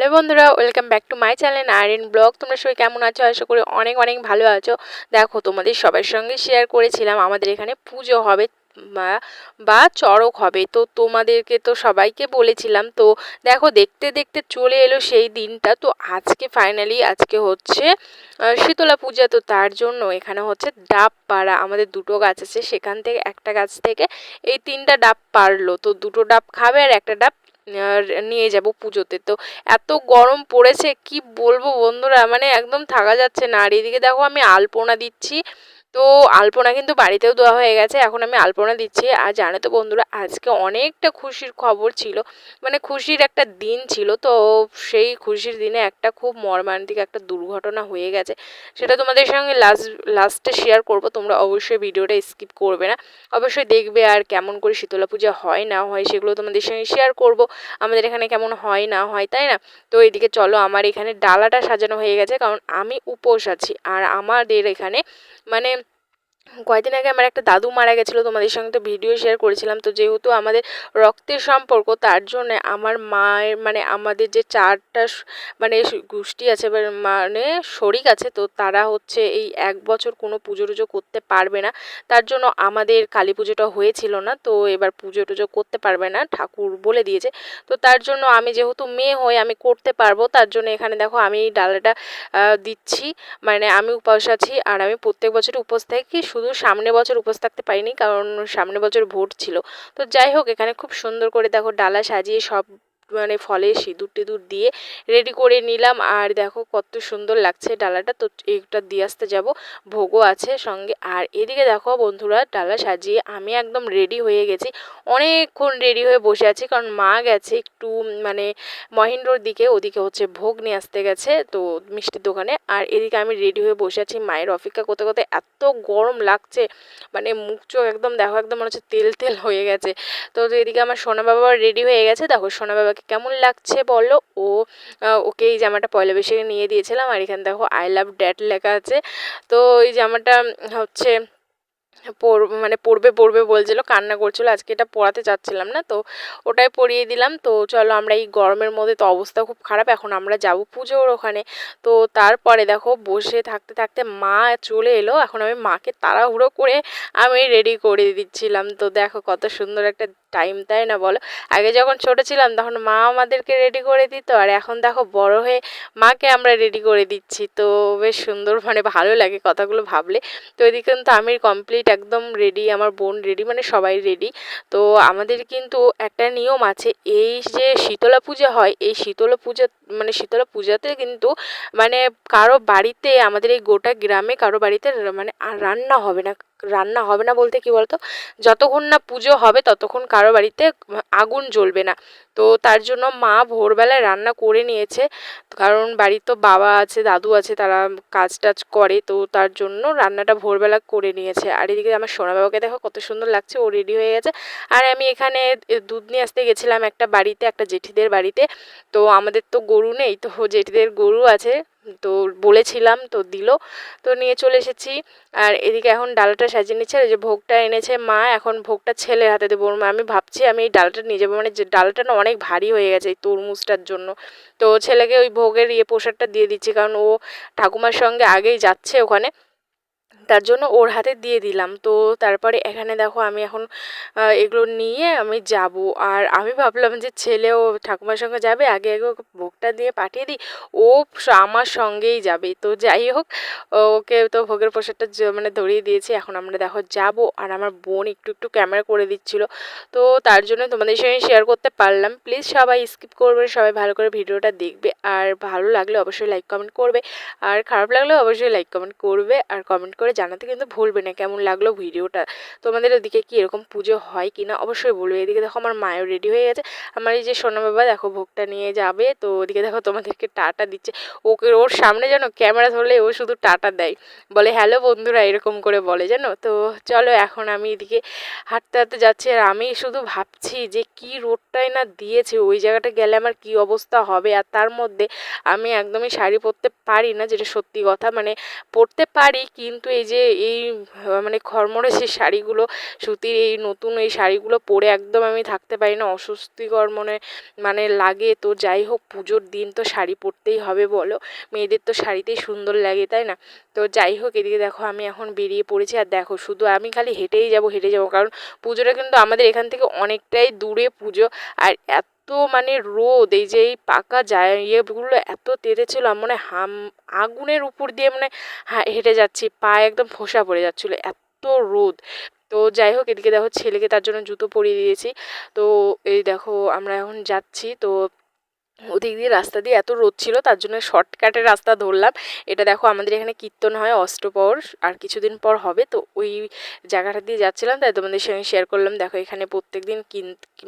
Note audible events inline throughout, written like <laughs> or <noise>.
Hello বন্ধুরা, welcome back to my channel iron blog. তোমরা সবাই কেমন আছো? আশা করি অনেক অনেক ভালো আছো। দেখো, তোমাদের সবার সঙ্গে শেয়ার করেছিলাম, আমাদের এখানে পুজো হবে বা চড়ক হবে। তো তোমাদেরকে তো সবাইকে বলেছিলাম, তো দেখো, দেখতে দেখতে চলে এলো সেই দিনটা। তো আজকে ফাইনালি আজকে হচ্ছে শীতলা পূজা। তো তার জন্য এখানে হচ্ছে ডাব পাড়া, আমাদের দুটো গাছ আছে। সেখান থেকে, একটা গাছ থেকে এই তিনটা ডাব পারল তো দুটো ডাব খাবে আর একটা ডাব নিয়ে যাব পুজোতে। তো এত গরম পড়েছে, কি বলব বন্ধুরা? মানে একদম থাকা যাচ্ছে না। আর এদিকে দেখো আমি আলপনা দিচ্ছি। তো আলপনা কিন্তু বাড়িতেও দেওয়া হয়ে গেছে, এখন আমি আলপনা দিচ্ছি। আর জানো তো বন্ধুরা, আজকে অনেকটা খুশির খবর ছিল মানে খুশির একটা দিন ছিল, তো সেই খুশির দিনে একটা খুব মর্মান্তিক একটা দুর্ঘটনা হয়ে গেছে। সেটা তোমাদের সঙ্গে লাস্ট লাস্টে শেয়ার করব, তোমরা অবশ্যই ভিডিওটা স্কিপ করবে না। অবশ্যই দেখবে আর কেমন করে শীতলা পূজা হয়, না হয়, সেগুলো তোমাদের সঙ্গে শেয়ার করব, আমাদের এখানে কেমন হয়, না হয়, তাই না? তো এদিকে চলো, আমার এখানে ডালাটা সাজানো হয়ে গেছে, কারণ আমি উপোস আছি, আর আমাদের এখানে মানে কয়েকদিন আগে আমার একটা দাদু মারা গেছিল, তোমাদের সঙ্গে তো ভিডিও শেয়ার করেছিলাম। তো যেহেতু আমাদের রক্তের সম্পর্ক, তার জন্যে আমার মায়ের মানে আমাদের যে চারটা মানে গোষ্ঠী আছে মানে শরিক আছে, তো তারা হচ্ছে এই এক বছর কোনো পুজো টুজো করতে পারবে না। তার জন্য আমাদের কালী পুজোটা হয়েছিল না, তো এবার পুজো টুজো করতে পারবে না, ঠাকুর বলে দিয়েছে। তো তার জন্য আমি যেহেতু মেয়ে হয়ে আমি করতে পারব, তার জন্য এখানে দেখো আমি ডালাটা দিচ্ছি। মানে আমি উপোস আছি, আর আমি প্রত্যেক বছর উপোস থাকি শুধু সামনে বছর উপোস থাকতে পারিনি, কারণ সামনে বছর ভোট ছিল। তো যাই হোক, এখানে খুব সুন্দর করে দেখো ডালা সাজিয়ে সব মানে ফলে সিঁদুর টিঁদুর দিয়ে রেডি করে নিলাম। আর দেখো কত সুন্দর লাগছে ডালাটা। তো এইটা দিয়ে আসতে যাব। ভোগও আছে সঙ্গে। আর এদিকে দেখো বন্ধুরা, ডালা সাজিয়ে আমি একদম রেডি হয়ে গেছি। অনেকক্ষণ রেডি হয়ে বসে আছি কারণ মা গেছে একটু মানে মহেন্দ্রর দিকে, ওদিকে হচ্ছে ভোগ নিয়ে আসতে গেছে তো মিষ্টির দোকানে। আর এদিকে আমি রেডি হয়ে বসে আছি মায়ের অপেক্ষা করতে করতে। এত গরম লাগছে মানে মুখ চোখ একদম দেখো, একদম মনে হচ্ছে তেল তেল হয়ে গেছে। তো এদিকে আমার সোনা বাবা রেডি হয়ে গেছে। দেখো সোনা বাবাকে তোমাকে কেমন লাগছে বলো? ও ওকে এই জামাটা পয়লা বৈশাখে নিয়ে দিয়েছিলাম আর এখানে দেখো আই লাভ ড্যাড লেখা আছে। তো এই জামাটা হচ্ছে পর মানে পড়বে পড়বে বলছিল, কান্না করছিল, আজকে এটা পড়াতে চাচ্ছিলাম না, তো ওটাই পড়িয়ে দিলাম, তো চলো আমরা এই গরমের মধ্যে তো অবস্থা খুব খারাপ, এখন আমরা যাব পুজোর ওখানে, তো তারপরে দেখো বসে থাকতে থাকতে মা চলে এলো, এখন আমি মাকে তাড়াহুড়ো করে আমি রেডি করে দিচ্ছিলাম, তো দেখো কত সুন্দর একটা টাইম তাই না বলো? আগে যখন ছোটো ছিলাম, তখন মা আমাদেরকে রেডি করে দিত, আর এখন দেখো বড় হয়ে মাকে আমরা রেডি করে দিচ্ছি, তো বেশ সুন্দর মানে ভালো লাগে কথাগুলো ভাবলে, তো এদিকে কিন্তু আমি কমপ্লিট একদম রেডি আমার বোন রেডি মানে সবাই রেডি তো আমাদের কিন্তু একটা নিয়ম আছে, এই যে শীতলা পূজা হয়, এই শীতলা পূজা মানে শীতলা পূজাতে কিন্তু মানে কারও বাড়িতে আমাদের এই গোটা গ্রামে কারও বাড়িতে মানে রান্না হবে না। রান্না হবে না বলতে কি বলতো? যতক্ষণ না পুজো হবে ততক্ষণ কারও বাড়িতে আগুন জ্বলবে না। তো তার জন্য মা ভোরবেলায় রান্না করে নিয়েছে। কারণ বাড়ির তো বাবা আছে, দাদু আছে, তারা কাজ টাজ করে। তো তার জন্য রান্নাটা ভোরবেলা করে নিয়েছে। আর এদিকে আমার সোনা বাবাকে দেখো কত সুন্দর লাগছে, ও রেডি হয়ে গেছে। আর আমি এখানে দুধ নিয়ে আসতে গেছিলাম একটা বাড়িতে, একটা জেঠিদের বাড়িতে। তো আমাদের তো গরু নেই, তো জেঠিদের গরু আছে। তো বলেছিলাম, তো দিল। তো নিয়ে চলে এসেছি। আর এদিকে এখন ডালটা সাজিয়ে নিচ্ছে। যে ভোগটা এনেছে মা, এখন ভোগটা ছেলে হাতে দেবো। আমি ভাবছি আমি এই ডালটা নিয়ে যাব। মানে যে ডালটা না অনেক ভারী হয়ে গেছে এই তরমুজটার জন্য। তো ছেলেকে ওই ভোগের ইয়ে পোশাকটা দিয়ে দিচ্ছি। কারণ ও ঠাকুমার সঙ্গে আগেই যাচ্ছে ওখানে। তার জন্য ওর হাতে দিয়ে দিলাম। তো তারপরে এখানে দেখো আমি এখন এগুলো নিয়ে আমি যাব। আর আমি ভাবলাম যে ছেলেও ঠাকুমার সঙ্গে যাবে, আগে আগে ওকে ভোগটা দিয়ে পাঠিয়ে দিই, ও আমার সঙ্গেই যাবে। তো যাই হোক, ওকে তো ভোগের প্রসাদটা মানে ধরিয়ে দিয়েছি, এখন আমরা দেখো যাব। আর আমার বোন একটু একটু ক্যামেরা করে দিচ্ছিল। তো তার জন্য তোমাদের সঙ্গে শেয়ার করতে পারলাম। প্লিজ সবাই স্কিপ করবে, সবাই ভালো করে ভিডিওটা দেখবে। আর ভালো লাগলে অবশ্যই লাইক কমেন্ট করবে। আর খারাপ লাগলেও অবশ্যই লাইক কমেন্ট করবে। আর কমেন্ট করে জানাতে কিন্তু ভুলবে না, কেমন লাগল ভিডিওটা? তোমাদের ওদিকে কি এরকম পুজো হয় কি না অবশ্যই বলবে। এদিকে দেখো আমার মায়ও রেডি হয়ে গেছে। আমার এই যে সোনা বাবা, দেখো ভোগটা নিয়ে যাবে। তো ওদিকে দেখো তোমাদেরকে টাটা দিচ্ছে। ওকে, ওর সামনে যেন ক্যামেরা ধরলে ও শুধু টাটা দেয়। বলে, হ্যালো বন্ধুরা, এরকম করে বলে, জানো? তো চলো এখন আমি এদিকে হাঁটতে হাঁটতে যাচ্ছি। আর আমি শুধু ভাবছি যে কি রোডটাই না দিয়েছে। ওই জায়গাটা গেলে আমার কি অবস্থা হবে? আর তার মধ্যে মধ্যে আমি একদমই শাড়ি পরতে পারি না, যেটা সত্যি কথা। মানে পরতে পারি, কিন্তু এই যে এই মানে খরমরে যে শাড়িগুলো, সুতির এই নতুন এই শাড়িগুলো পরে একদম আমি থাকতে পারি না, অস্বস্তিকর মনে মানে লাগে। তো যাই হোক, পুজোর দিন তো শাড়ি পরতেই হবে বলো। মেয়েদের তো শাড়িতেই সুন্দর লাগে, তাই না? তো যাই হোক, এদিকে দেখো আমি এখন বেরিয়ে পড়েছি। আর দেখো, শুধু আমি খালি হেঁটেই যাব, হেঁটে যাব। কারণ পুজোটা কিন্তু আমাদের এখান থেকে অনেকটাই দূরে পুজো। আর এত মানে রোদ, এই যে এই পাকা যায় ইয়েগুলো এত তেতে ছিল মনে হাম, আগুনের উপর দিয়ে মানে হেঁটে যাচ্ছি, পায়ে একদম ফোসা পড়ে যাচ্ছিল, এত রোদ। তো যাই হোক, এদিকে দেখো ছেলেকে তার জন্য জুতো পরিয়ে দিয়েছি। তো এই দেখো, আমরা এখন যাচ্ছি, তো ওদিক দিয়ে রাস্তা দিয়ে এত রোদ ছিল, তার জন্য শর্টকাটের রাস্তা ধরলাম। এটা দেখো আমাদের এখানে কীর্তন হয় অষ্টপর আর কিছুদিন পর হবে। তো ওই জায়গাটা দিয়ে যাচ্ছিলাম, তাই তোমাদের সঙ্গে শেয়ার করলাম। দেখো এখানে প্রত্যেক দিন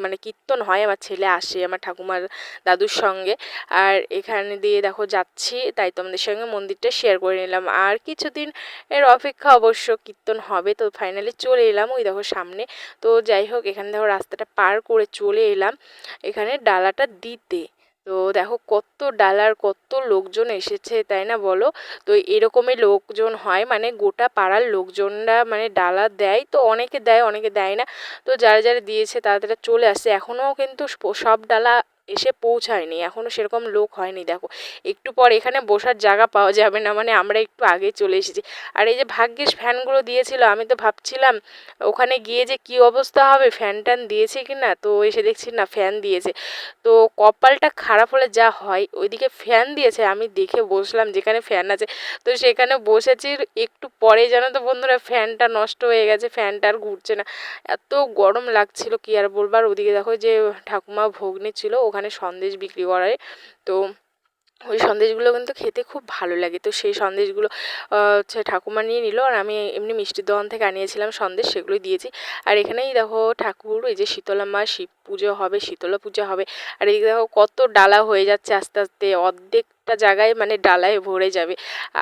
মানে কীর্তন হয়, আমার ছেলে আসে, আমার ঠাকুমার দাদুর সঙ্গে। আর এখানে দিয়ে দেখো যাচ্ছি, তাই তোমাদের সঙ্গে মন্দিরটা শেয়ার করে নিলাম। আর কিছুদিন এর অপেক্ষা অবশ্য কীর্তন হবে, তো ফাইনালি চলে এলাম ওই দেখো সামনে। তো যাই হোক, এখানে দেখো রাস্তাটা পার করে চলে এলাম। এখানে ডালাটা দিতে। তো দেখো কত ডালার কত লোকজন এসেছে, তাই না বলো? তো এরকমই লোকজন হয় মানে গোটা পাড়ার লোকজনরা মানে ডালা দেয়, তো অনেকে দেয় অনেকে দেয় না। তো যারা যারা দিয়েছে তারা তারা চলে আসছে এখনও কিন্তু সব ডালা এসে পৌঁছায়নি। এখনও সেরকম লোক হয়নি, দেখো। একটু পর এখানে বসার জায়গা পাওয়া যাবে না মানে আমরা একটু আগে চলে এসেছি। আর এই যে ভাগ্যিস ফ্যানগুলো দিয়েছিল, আমি তো ভাবছিলাম ওখানে গিয়ে যে কি অবস্থা হবে ফ্যান ট্যান দিয়েছে কি না? তো এসে দেখছি না, ফ্যান দিয়েছে। তো কপালটা খারাপ হলে যা হয়, ওইদিকে ফ্যান দিয়েছে, আমি দেখে বসলাম যেখানে ফ্যান আছে। তো সেখানে বসেছি, একটু পরে জানো তো বন্ধুরা, ফ্যানটা নষ্ট হয়ে গেছে, ফ্যানটা আর ঘুরছে না। এত গরম লাগছিল, কি আর বলবার ওদিকে দেখো যে ঠাকুমা ভোগ নিচ্ছিল ওখানে সন্দেশ বিক্রি করায়। তো ওই সন্দেশগুলো কিন্তু খেতে খুব ভালো লাগে। তো সেই সন্দেশগুলো হচ্ছে ঠাকুমা নিয়ে নিল আর আমি এমনি মিষ্টির দোকান থেকে আনিয়েছিলাম সন্দেশ, সেগুলোই দিয়েছি। আর এখানেই দেখো ঠাকুর, এই যে শীতলা মা শিব পুজো হবে, শীতলা পুজো হবে। আর এই দেখো কত ডালা হয়ে যাচ্ছে আস্তে আস্তে, অর্ধেকটা জায়গায় মানে ডালায় ভরে যাবে।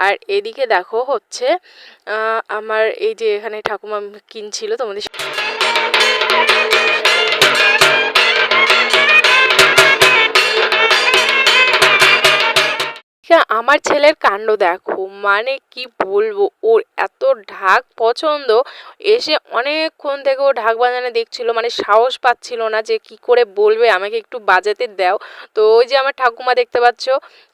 আর এদিকে দেখো হচ্ছে আমার এই যে এখানে ঠাকুমা কিনছিল তোমাদের আমার ছেলের কাণ্ড দেখো। মানে কি বলব? ওর এত ঢাক পছন্দ। এসে অনেকক্ষণ থেকে ও ঢাক বাজানো দেখছিল। মানে সাহস পাচ্ছিল না যে কি করে বলবে। আমাকে একটু বাজাতে দাও। তো ওই যে আমার ঠাকুমা দেখতে পাচ্ছ,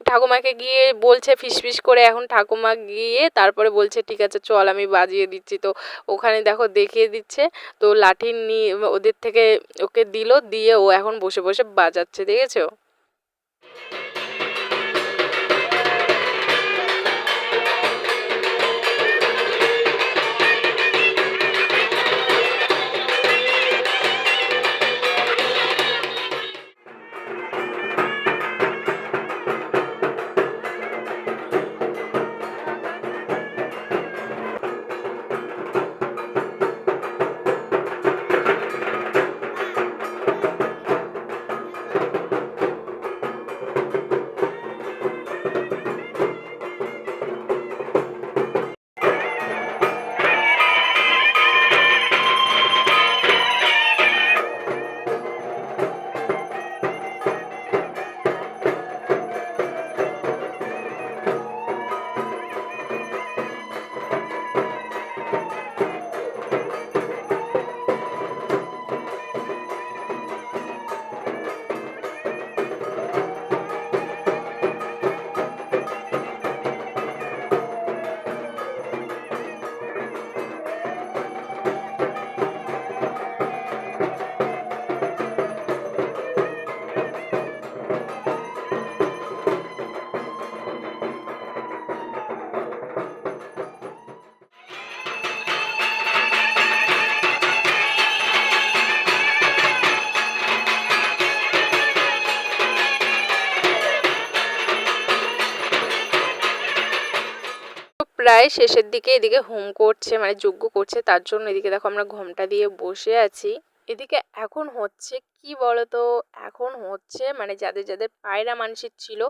ঠাকুমাকে গিয়ে বলছে ফিস ফিস করে। এখন ঠাকুমা গিয়ে তারপরে বলছে, ঠিক আছে, চল আমি বাজিয়ে দিচ্ছি। তো ওখানে দেখো দেখিয়ে দিচ্ছে। তো লাঠি নিয়ে ওদের থেকে ওকে দিল। দিয়ে ও এখন বসে বসে বাজাচ্ছে। দেখেছ? প্রায় শেষের দিকে এদিকে হোম করছে মানে যজ্ঞ করছে, তার জন্য এদিকে দেখো আমরা ঘোমটা দিয়ে বসে আছি। এদিকে এখন হচ্ছে কি বলতো? এখন হচ্ছে মানে যাদের যাদের পায়রা মানসিক ছিল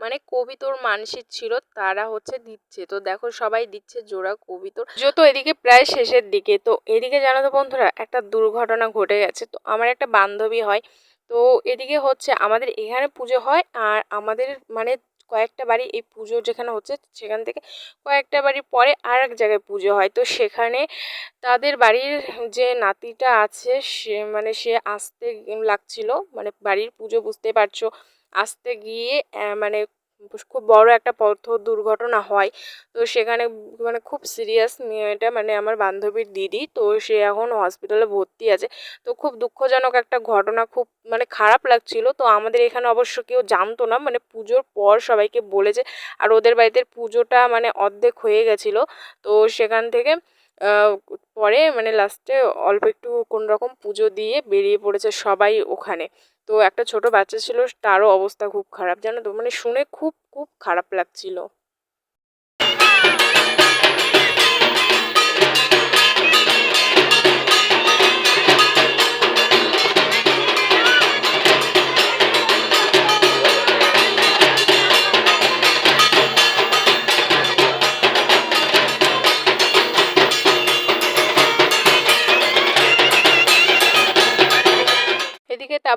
মানে কবিতর মানসিক ছিল, তারা হচ্ছে দিচ্ছে। তো দেখো সবাই দিচ্ছে জোড়া কবিতর। যত এদিকে প্রায় শেষের দিকে। তো এদিকে জানো তো বন্ধুরা, একটা দুর্ঘটনা ঘটে গেছে। তো আমার একটা বান্ধবী হয়। তো এদিকে হচ্ছে আমাদের এখানে পুজো হয়, আর আমাদের মানে কয়েকটা বাড়ি এই পুজো যেখানে হচ্ছে সেখান থেকে কয়েকটা বাড়ি পরে আর এক জায়গায় পুজো হয়। তো সেখানে তাদের বাড়ির যে নাতিটা আছে, সে মানে সে আসতে লাগছিল। মানে বাড়ির পুজো বুঝতে পারছ। আসতে গিয়ে মানে খুব বড় একটা পথ দুর্ঘটনা হয়। তো সেখানে মানে খুব সিরিয়াস মেয়েটা মানে আমার বান্ধবীর দিদি, তো সে এখন হসপিটালে ভর্তি আছে। তো খুব দুঃখজনক একটা ঘটনা, খুব মানে খারাপ লাগছিল। তো আমাদের এখানে অবশ্য কেউ জানতো না মানে পুজোর পর সবাইকে বলেছে, আর ওদের বাড়িতে পুজোটা মানে অর্ধেক হয়ে গেছিল। তো সেখান থেকে পরে মানে লাস্টে অল্প একটু কোন রকম পুজো দিয়ে বেরিয়ে পড়েছে সবাই ওখানে। তো একটা ছোট বাচ্চা ছিল, তারও অবস্থা খুব খারাপ, জানো তো? মানে শুনে খুব খুব খারাপ লাগছিল।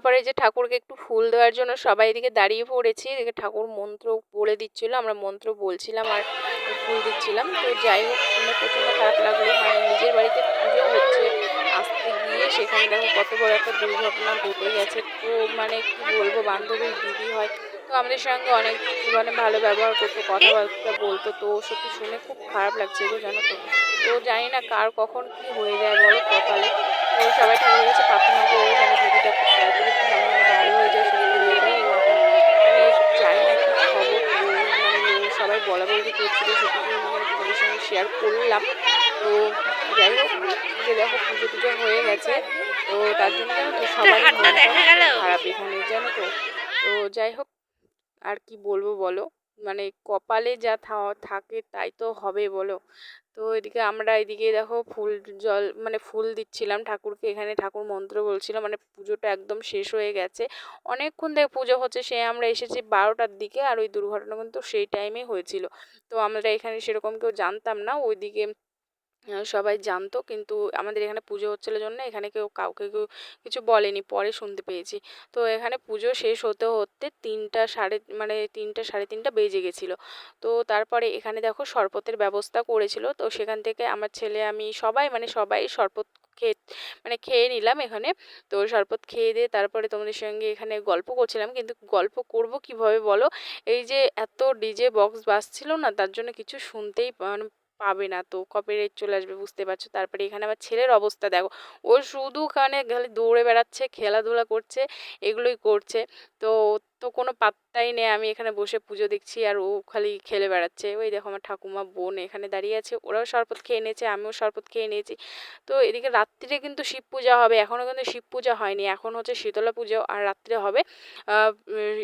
তারপরে যে ঠাকুরকে একটু ফুল দেওয়ার জন্য সবাই এদিকে দাঁড়িয়ে পড়েছি। এদিকে ঠাকুর মন্ত্র বলে দিচ্ছিল, আমরা মন্ত্র বলছিলাম আর ফুল দিচ্ছিলাম। তো যাই হোক শুনে প্রচণ্ড খারাপ লাগল। মানে নিজের বাড়িতে পুজো হচ্ছে, আসতে গিয়ে সেখানে দেখো কত বড় একটা দুর্ঘটনা ঘটে গেছে। তো মানে কি বলব, বান্ধবীর দিদি হয়, তো আমাদের সঙ্গে অনেক মানে ভালো ব্যবহার করতো, কথাবার্তা বলতো। তো সত্যি শুনে খুব খারাপ লাগছে গো জানো তো। তো জানি না কার কখন কি হয়ে যায় বলো কপালে। তো সবাই ঠাকুরের কাছে প্রার্থনা করব যেন দিদিটা খুব তাড়াতাড়ি ভালো হয়ে যায় সুস্থ হয়ে যায়। এখন মানে জানি না কি খবর মানে সবাই বলা বলতে করছিল সেটুকু মানে তোমাদের সঙ্গে শেয়ার করলাম। তো যাই হোক যে দেখো পুজো টুজো হয়ে গেছে তো তার জন্য জানো তো সবাই খারাপ এখানে জানো তো। তো যাই হোক আর কি বলব বলো? মানে কপালে যা থাকে তাই তো হবে বলো। তো এদিকে আমরা এদিকে দেখো ফুল জল মানে ফুল দিচ্ছিলাম ঠাকুরকে। এখানে ঠাকুর মন্ত্র বলছিল মানে পুজোটা একদম শেষ হয়ে গেছে। অনেকক্ষণ থেকে পুজো হচ্ছে, সে আমরা এসেছি বারোটার দিকে, আর ওই দুর্ঘটনা কিন্তু সেই টাইমে হয়েছিল। তো আমরা এখানে সেরকম কেউ জানতাম না, ওইদিকে সবাই জানতো কিন্তু আমাদের এখানে পুজো হচ্ছিল জন্য এখানে কেউ কাউকে কেউ কিছু বলেনি, পরে শুনতে পেয়েছি। তো এখানে পুজো শেষ হতে হতে তিনটা সাড়ে মানে তিনটা সাড়ে তিনটা বেজে গেছিল। তো তারপরে এখানে দেখো শরবতের ব্যবস্থা করেছিল। তো সেখান থেকে আমার ছেলে, আমি সবাই মানে সবাই শরবত খেয়ে মানে খেয়ে নিলাম এখানে। তো শরবত খেয়ে দিয়ে তারপরে তোমাদের সঙ্গে এখানে গল্প করছিলাম। কিন্তু গল্প করব কীভাবে বলো? এই যে এত ডিজে বক্স বাজছিল না, তার জন্য কিছু শুনতেই পাবে না। তো কপিরাইট চলে আসবে, বুঝতে পারছ? তারপরে এখানে আবার ছেলের অবস্থা দেখো। ও শুধু খানে খালি দৌড়ে বেড়াচ্ছে, খেলাধুলা করছে, এগুলোই করছে। তো তো কোনো পাত্তাই নেই আমি এখানে বসে পুজো দেখছি আর ও খালি খেলে বেড়াচ্ছে। ওই দেখো আমার ঠাকুমা বোন এখানে দাঁড়িয়ে আছে, ওরাও শরবত খেয়ে নিয়েছে, আমিও শরবত খেয়ে নিয়েছি। তো এদিকে রাত্রিরে কিন্তু শিব পূজা হবে এখনও কিন্তু শিব পূজা হয়নি, এখন হচ্ছে শীতলা পুজো আর রাত্রে হবে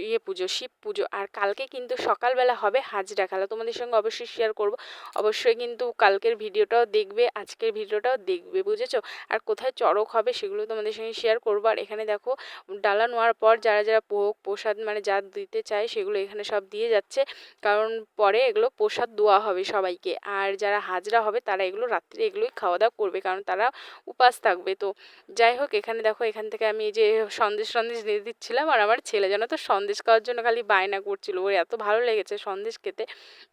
ইয়ে পুজো, শিব পুজো। আর কালকে কিন্তু সকালবেলা হবে হাজরা খেলা, তোমাদের সঙ্গে অবশ্যই শেয়ার করব। অবশ্যই কিন্তু কালকের ভিডিওটাও দেখবে, আজকের ভিডিওটাও দেখবে, বুঝেছ? আর কোথায় চড়ক হবে সেগুলো তোমাদের সঙ্গে শেয়ার করব। আর এখানে দেখো ডালা নোয়ার পর যারা যারা ভোগ প্রসাদ মানে যা দিতে চায় সেগুলো এখানে সব দিয়ে যাচ্ছে। কারণ পরে এগুলো প্রসাদ দেওয়া হবে সবাইকে। আর যারা হাজরা হবে তারা এগুলো রাত্রে এগুলোই খাওয়া দাওয়া করবে কারণ তারা উপাস থাকবে। তো যাই হোক, এখানে দেখো, এখান থেকে আমি এই যে সন্দেশ সন্দেশ দিয়ে দিচ্ছিলাম আর আমার ছেলে যেন তো সন্দেশ খাওয়ার জন্য খালি বায়না করছিল। ওর এত ভালো লেগেছে সন্দেশ খেতে।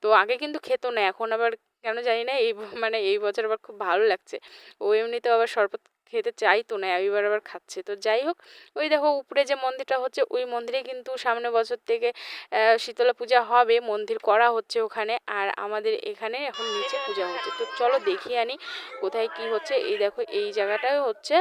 তো আগে কিন্তু খেতো না, এখন আবার কেন জানি না, এই মানে এই বছর আবার খুব ভালো লাগছে। ও এমনিতেও আবার শরবত খেতে চাইতো না, এবার আবার খাচ্ছে। তো যাই হোক, ওই দেখো উপরে যে মন্দিরটা হচ্ছে, ওই মন্দিরে কিন্তু সামনে বছর থেকে শীতলা পূজা হবে, মন্দির করা হচ্ছে ওখানে, আর আমাদের এখানে এখন নিচে পূজা হচ্ছে। তো চলো দেখি আনি কোথায় কি হচ্ছে। এই দেখো, এই জায়গাটায় হচ্ছে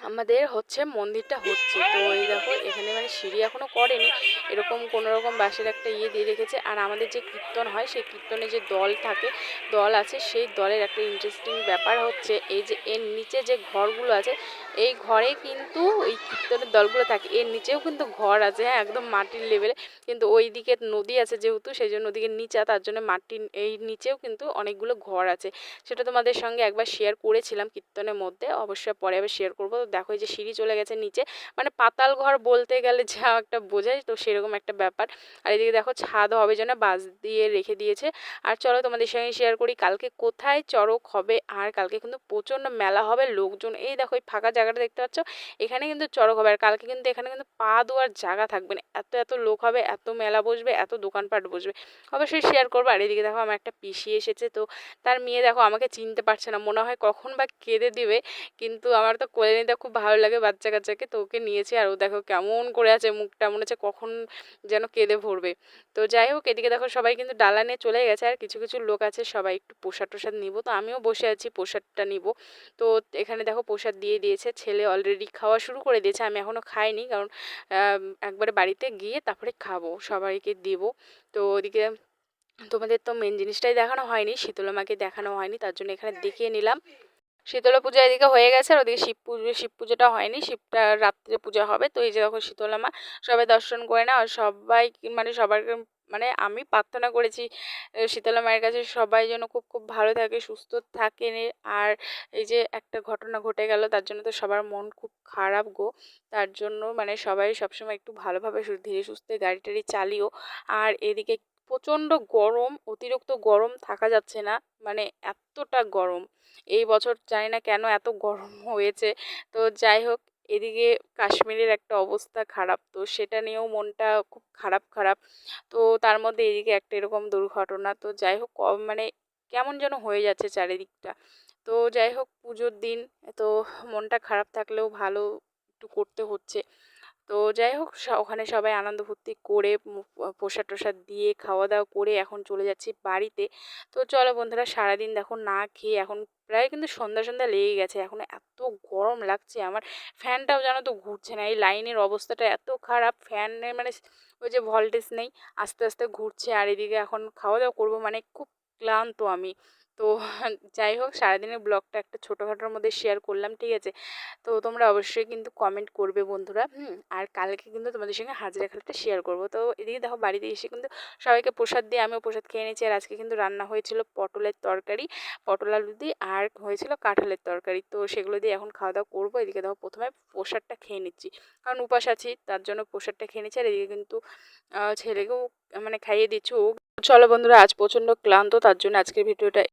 আমাদের হচ্ছে মন্দিরটা হচ্ছে। তো এই দেখো, এখানে মানে সিঁড়ি এখনও করেনি। এরকম কোনো রকম বাঁশের একটা ইয়ে দিয়ে রেখেছে। আর আমাদের যে কীর্তন হয়, সেই কীর্তনে যে দল থাকে, দল আছে, সেই দলের একটা ইন্টারেস্টিং ব্যাপার হচ্ছে, এই যে এর নিচে যে ঘরগুলো আছে, এই ঘরে কিন্তু ওই কীর্তনের দলগুলো থাকে। এর নিচেও কিন্তু ঘর আছে হ্যাঁ একদম মাটির লেভেলে কিন্তু ওই দিকে নদী আছে যেহেতু সেই জন্য ওদিকে নিচা, তার জন্য মাটির, এই নিচেও কিন্তু অনেকগুলো ঘর আছে। সেটা তোমাদের সঙ্গে একবার শেয়ার করেছিলাম কীর্তনের মধ্যে। অবশ্যই পরে আবার শেয়ার করব। দেখো এই যে সিঁড়ি চলে গেছে নিচে। মানে পাতাল ঘর বলতে গেলে যা একটা বোঝায়, তো সেরকম একটা ব্যাপার। আর এদিকে দেখো ছাদ হবে যেন বাস দিয়ে রেখে দিয়েছে। আর চলো তোমাদের সঙ্গে শেয়ার করি কালকে কোথায় চড়ক হবে আর কালকে কিন্তু প্রচণ্ড মেলা হবে লোকজন। এই দেখো এই ফাঁকা জায়গাটা দেখতে পাচ্ছ? এখানে কিন্তু চড়ক হবে। আর কালকে কিন্তু এখানে কিন্তু পা দেওয়ার জায়গা থাকবে না। এত এত লোক হবে, এত মেলা বসবে, এত দোকানপাট বসবে। অবশ্যই শেয়ার করব। আর এদিকে দেখো আমার একটা পিসি এসেছে, তো তার মেয়ে দেখো আমাকে চিনতে পারছে না। মনে হয় কখন বা কেঁদে দিবে, কিন্তু আমার তো কোলে নিতে খুব ভালো লাগে বাচ্চা কাচ্চাকে, তো ওকে নিয়েছি আর ও দেখো কেমন করে আছে মুখটা, মনে হচ্ছে কখন যেন কেঁদে ভরবে। তো যাই হোক, এদিকে দেখো সবাই কিন্তু ডালা নিয়ে চলে গেছে আর কিছু কিছু লোক আছে, সবাই একটু প্রসাদ টোসাদ নিব। তো আমিও বসে আছি প্রসাদটা নিব। তো এখানে দেখো প্রসাদ দিয়ে দিয়েছে, ছেলে অলরেডি খাওয়া শুরু করে দিয়েছে, আমি এখনও খাইনি কারণ একবারে বাড়িতে গিয়ে তারপরে খাব, সবাইকে দিব। তো ওদিকে তোমাদের তো মেন জিনিসটাই দেখানো হয়নি, শীতলা মাকে দেখানো হয়নি, তার জন্য এখানে দেখিয়ে নিলাম। শীতলা পূজা এদিকে হয়ে গেছে আর ওদিকে শিব পুজো, শিব পুজোটা হয়নি, শিবটা রাত্রে পূজা হবে। তো এই যে দেখো শীতলা মা সবাই দর্শন করে না আর সবাই মানে সবার মানে আমি প্রার্থনা করেছি শীতলা মায়ের কাছে সবাই যেন খুব খুব ভালো থাকে, সুস্থ থাকে। আর এই যে একটা ঘটনা ঘটে গেল, তার জন্য তো সবার মন খুব খারাপ গো। তার জন্য মানে সবাই সবসময় একটু ভালোভাবে ধীরে সুস্থে গাড়ি টাড়ি চালিও। আর এদিকে প্রচণ্ড গরম, অতিরিক্ত গরম থাকা যাচ্ছে না। মানে এতটা গরম। এই বছর জানি না কেন এত গরম <laughs> হয়েছে। তো যাই হোক, এদিকে কাশ্মীরের একটা অবস্থা খারাপ। তো সেটা নিয়েও মনটা খুব খারাপ খারাপ। তো তার মধ্যে এদিকে একটা এরকম দুর্ঘটনা। তো যাই হোক মানে কেমন যেন হয়ে যাচ্ছে চারিদিকটা। তো যাই হোক, পুজোর দিন, তো মনটা খারাপ থাকলেও ভালো একটু করতে হচ্ছে। তো যাই হোক ওখানে সবাই আনন্দ ফুর্তি করে প্রসাদ টোসাদ দিয়ে খাওয়া দাওয়া করে এখন চলে যাচ্ছি বাড়িতে। তো চলো বন্ধুরা, সারাদিন দেখো না খেয়ে এখন প্রায় কিন্তু সন্ধ্যা সন্ধ্যা লেগে গেছে। এখন এত গরম লাগছে আমার। ফ্যানটাও জানো তো ঘুরছে না। এই লাইনের অবস্থাটা এত খারাপ। ফ্যানের মানে ওই যে ভল্টেজ নেই, আস্তে আস্তে ঘুরছে। আর এদিকে এখন খাওয়া দাওয়া করব মানে খুব ক্লান্ত আমি। তো যাই হোক, সারাদিনের ব্লগটা একটা ছোটোখাটোর মধ্যে শেয়ার করলাম, ঠিক আছে? তো তোমরা অবশ্যই কিন্তু কমেন্ট করবে বন্ধুরা, হুম? আর কালকে কিন্তু তোমাদের সঙ্গে হাজিরা খেলাটা শেয়ার করব। তো এদিকে দেখো, বাড়িতে এসে কিন্তু সবাইকে প্রসাদ দিয়ে আমিও প্রসাদ খেয়ে নিয়েছি। আর আজকে কিন্তু রান্না হয়েছিল পটলের তরকারি, পটল আলু দিয়ে, আর হয়েছিল কাঁঠালের তরকারি। তো সেগুলো দিয়ে এখন খাওয়া দাওয়া করব। এদিকে দেখো, প্রথমে প্রসাদটা খেয়ে নিচ্ছি। কারণ উপাস আছি, তার জন্য প্রসাদটা খেয়ে নিচ্ছি। আর এদিকে কিন্তু ছেলেকেও মানে খাইয়ে দিচ্ছি। ও, চলো বন্ধুরা, আজ প্রচণ্ড ক্লান্ত, তার জন্য আজকের ভিডিওটা